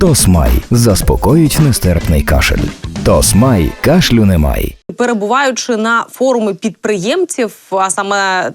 Тосмай заспокоїть нестерпний кашель. Тосмай кашлю немає. перебуваючи на форуми підприємців, а саме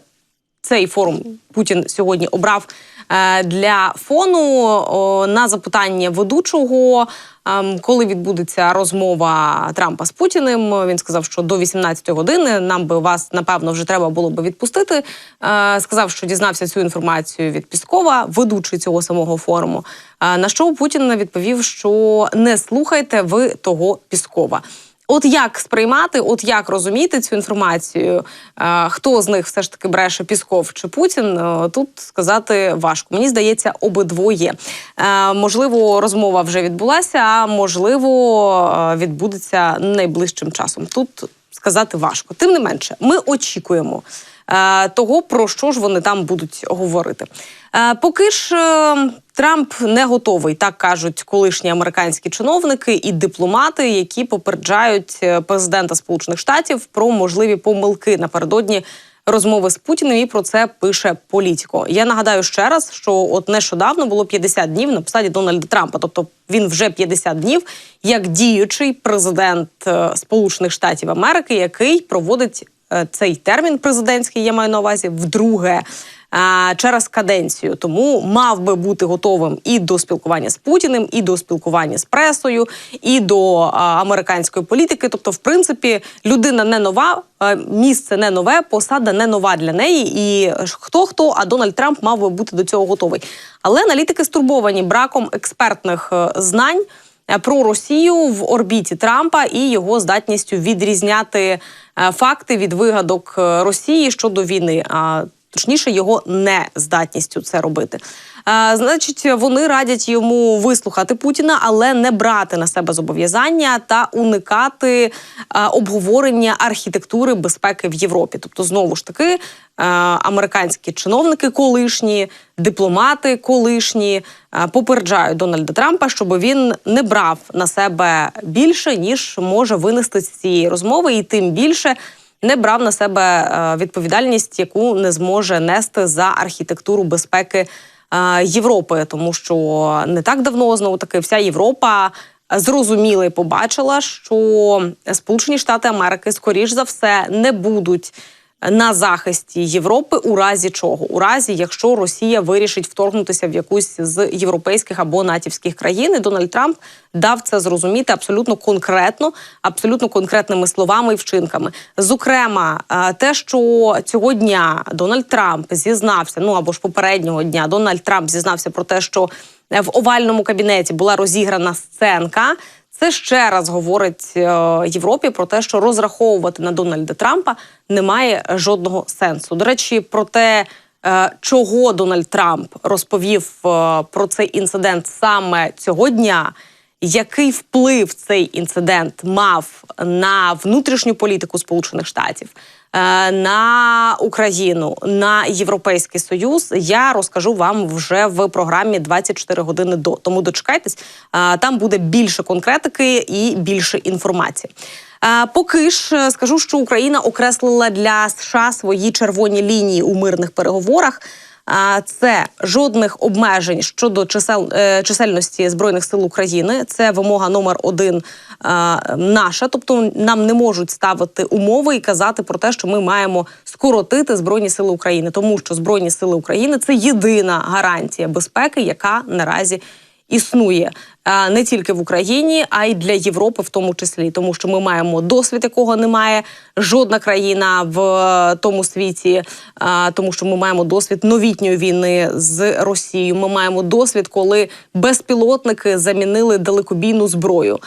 цей форум Путін сьогодні обрав е, для фону на запитання ведучого. ем, Коли відбудеться розмова Трампа з Путіним, він сказав, що до 18 години нам би вас напевно вже треба було би відпустити. Е, Сказав, що дізнався цю інформацію від Піскова, ведучий цього самого форуму. Е, На що Путін відповів, що не слухайте ви того Піскова. От як сприймати, от як розуміти цю інформацію? Хто з них все ж таки бреше Пісков чи Путін? е, Тут сказати важко. Мені здається, обидвоє. Е, Можливо, розмова вже відбулася, а можливо, е, відбудеться найближчим часом. Тут сказати важко. Тим не менше, ми очікуємо того, про що ж вони там будуть говорити. Е, Поки ж е, Трамп не готовий, так кажуть колишні американські чиновники і дипломати, які попереджають е, президента Сполучених Штатів про можливі помилки напередодні. Розмови з Путіним і про це пише політико. Я нагадаю ще раз, що от нещодавно було 50 днів на посаді Дональда Трампа. Тобто він вже 50 днів як діючий президент е, Сполучених Штатів Америки, який проводить е, цей термін президентський, я маю на увазі, вдруге е, через каденцію. Тому мав би бути готовим і до спілкування з Путіним, і до спілкування з пресою, і до американської політики. Тобто, в принципі, людина не нова, е, місце не нове, посада не нова для неї. І хто хто, а Дональд Трамп мав би бути до цього готовий. Але аналітики стурбовані браком експертних е, знань. Е, Про Росію в орбіті Трампа і його здатністю відрізняти е, факти від вигадок е, Росії щодо війни, точніше його нездатністю це робити. Е, Значить, вони радять йому вислухати Путіна, але не брати на себе зобов'язання та уникати е, обговорення архітектури безпеки в Європі. Тобто, знову ж таки, е, американські чиновники, колишні дипломати, колишні е, попереджають Дональда Трампа, щоб він не брав на себе більше ніж може винести з цієї розмови, і тим більше не брав на себе е, відповідальність, яку не зможе нести за архітектуру безпеки е, Європи, тому що не так давно знову таки вся Європа. Зрозуміла і побачила, що Сполучені Штати Америки скоріш за все не будуть на захисті Європи у разі чого? У разі, якщо Росія вирішить вторгнутися в якусь з європейських або натівських країн, і Дональд Трамп дав це зрозуміти абсолютно конкретно, абсолютно конкретними словами і вчинками. Зокрема, е, те, що цього дня Дональд Трамп зізнався, ну або ж попереднього дня Дональд Трамп зізнався про те, що в овальному кабінеті була розіграна сценка. Це ще раз говорить е, Європі про те, що розраховувати на Дональда Трампа немає жодного сенсу. До речі, про те, е, чого Дональд Трамп розповів е, про цей інцидент саме цього дня. Який вплив цей інцидент мав на внутрішню політику Сполучених Штатів, е, на Україну, на Європейський Союз, я розкажу вам вже в програмі «24 години до. Тому дочекайтесь, е, там буде більше конкретики і більше інформації. Е, Поки ж скажу, що Україна окреслила для США свої червоні лінії у мирних переговорах. А, Це жодних обмежень щодо чисел е, чисельності збройних сил України. Це вимога номер один а, наша. Тобто нам не можуть ставити умови і казати про те, що ми маємо скоротити збройні сили України, тому що збройні сили України це єдина гарантія безпеки, яка наразі існує не тільки в Україні, а й для Європи, в тому числі, тому що ми маємо досвід, якого немає жодна країна в е, тому світі, тому що ми маємо досвід новітньої війни з Росією. Ми маємо досвід, коли безпілотники замінили далекобійну зброю.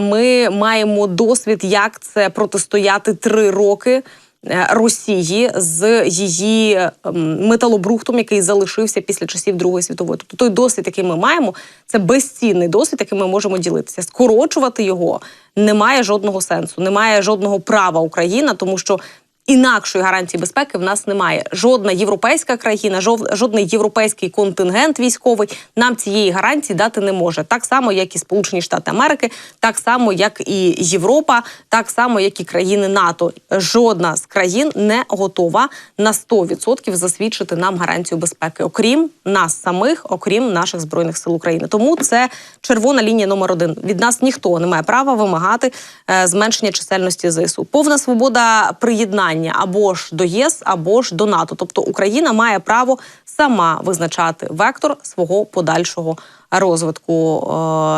Ми маємо досвід, як це протистояти три роки. Е, Росії з її ем, металобрухтом, який залишився після часів Другої світової. Тобто той досвід, який ми маємо, це безцінний досвід, яким ми можемо ділитися. Скорочувати його немає жодного сенсу, немає жодного права Україна, тому що Інакшої гарантії безпеки в нас немає. Жодна європейська країна, жодний європейський контингент військовий нам цієї гарантії дати не може. Так само, як і Сполучені Штати Америки, так само, як і Європа, так само, як і країни НАТО. Жодна з країн не готова на 100% засвідчити нам гарантію безпеки, окрім нас самих, окрім наших збройних сил України. Тому це червона лінія номер один. Від нас ніхто не має права вимагати е, зменшення чисельності ЗСУ. Повна свобода приєднання або ж до ЄС, або ж до НАТО. Тобто Україна має право сама визначати вектор свого подальшого розвитку,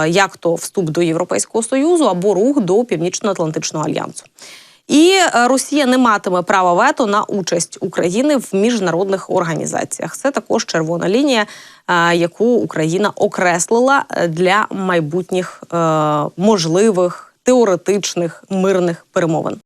е, як то вступ до Європейського союзу або рух до Північно-Атлантичного альянсу. І е, Росія не матиме права вето на участь України в міжнародних організаціях. Це також червона лінія, е, яку Україна окреслила для майбутніх можливих теоретичних мирних перемовин.